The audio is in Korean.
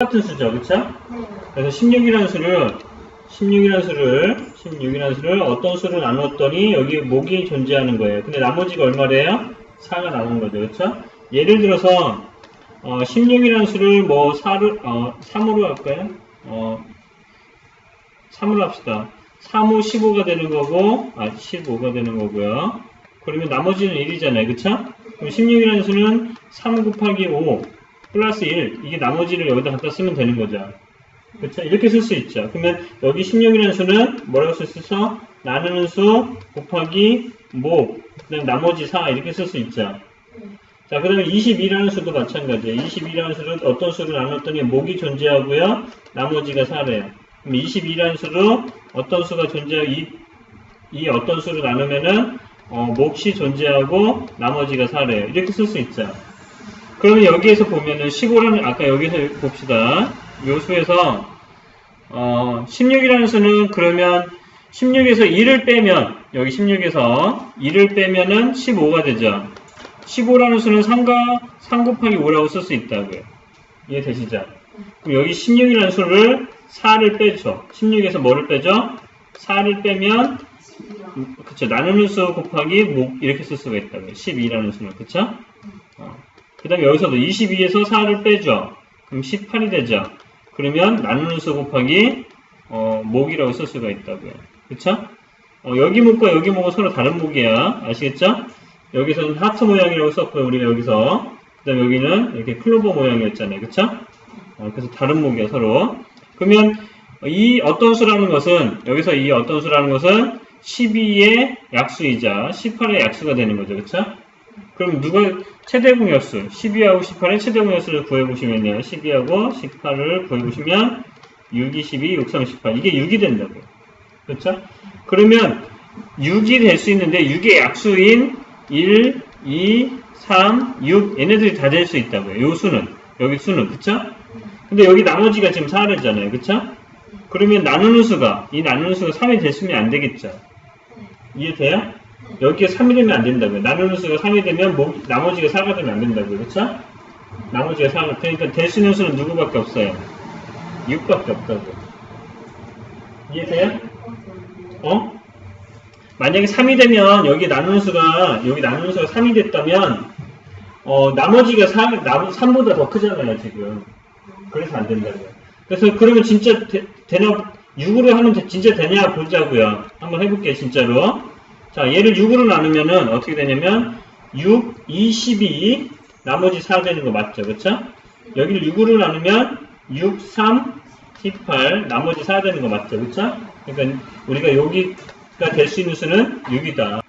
똑같은 수죠, 그쵸? 네. 그래서 16이라는 수를 16이라는 수를 16이라는 수를 어떤 수를 나눴더니 여기 목이 존재하는 거예요. 근데 나머지가 얼마래요? 4가 남은 거죠. 그렇죠? 예를 들어서 어, 16이라는 수를 뭐 4를 어, 3으로 할까요? 어, 3으로 합시다. 3호 15가 되는 거고 아 15가 되는 거고요. 그러면 나머지는 1이잖아요. 그쵸? 그럼 16이라는 수는 3 곱하기 5 플러스 1 이게 나머지를 여기다 갖다 쓰면 되는 거죠. 그렇죠? 이렇게 쓸 수 있죠. 그러면 여기 16이라는 수는 뭐라고 쓸 수 있어? 나누는 수 곱하기 목, 그다음 나머지 4 이렇게 쓸 수 있죠. 자, 그 다음에 22라는 수도 마찬가지예요. 22라는 수는 어떤 수를 나눴더니 목이 존재하고요. 나머지가 4래요. 그럼 22라는 수로 어떤 수가 존재하고 이, 이 어떤 수를 나누면은 어, 몫이 존재하고 나머지가 4래요. 이렇게 쓸 수 있죠. 그러면 여기에서 보면은 15라는 아까 여기서 봅시다. 요 수에서 어, 16이라는 수는 그러면 16에서 2를 빼면 여기 16에서 2를 빼면은 15가 되죠. 15라는 수는 3과 3 곱하기 5라고 쓸 수 있다고요. 이해되시죠? 그럼 여기 16이라는 수를 4를 빼죠. 16에서 뭐를 빼죠? 4를 빼면 음, 그쵸 나누는 수 곱하기 목 이렇게 쓸 수가 있다고요. 12라는 수는 그쵸? 어. 그 다음에 여기서도 22에서 4를 빼죠. 그럼 18이 되죠. 그러면 나누는 수 곱하기 어, 목이라고 쓸 수가 있다고요. 그쵸? 어, 여기 목과 여기 목은 서로 다른 목이야. 아시겠죠? 여기서는 하트 모양이라고 썼고요. 우리가 여기서. 그 다음에 여기는 이렇게 클로버 모양이었잖아요. 그쵸? 어, 그래서 다른 목이야, 서로. 그러면 이 어떤 수라는 것은, 여기서 이 어떤 수라는 것은 12의 약수이자 18의 약수가 되는 거죠. 그쵸? 그럼 누가 최대공약수 12하고 18의 최대공약수를 구해보시면요. 12하고 18을 구해보시면 6, 22, 6, 3, 18 이게 6이 된다고요. 그렇죠? 그러면 6이 될 수 있는데 6의 약수인 1, 2, 3, 6 얘네들이 다 될 수 있다고요. 요 수는. 여기 수는. 그쵸? 근데 여기 나머지가 지금 4래잖아요. 그쵸? 그러면 나누는 수가 이 나누는 수가 3이 됐으면 안 되겠죠. 이해돼요? 여기에 3이 되면 안 된다고요. 나누는 수가 3이 되면 목, 나머지가 4가 되면 안 된다고요. 그쵸? 나머지가 4가 그러니까 될수 있는 수는 누구밖에 없어요? 6밖에 없다고요. 이해돼요? 어? 만약에 3이 되면 여기 나누는 수가 여기 나누는 수가 3이 됐다면 어, 나머지가 3, 3보다 더 크잖아요, 지금. 그래서 안 된다고요. 그래서 그러면 진짜 되, 되나 6으로 하면 되- 진짜 되냐 보자고요. 한번 해볼게요, 진짜로. 자, 얘를 6으로 나누면은 어떻게 되냐면 6, 2, 12, 나머지 4 되는 거 맞죠? 그쵸? 여기를 6으로 나누면 6, 3, 18, 나머지 4 되는 거 맞죠? 그쵸? 그러니까 우리가 여기가 될 수 있는 수는 6이다.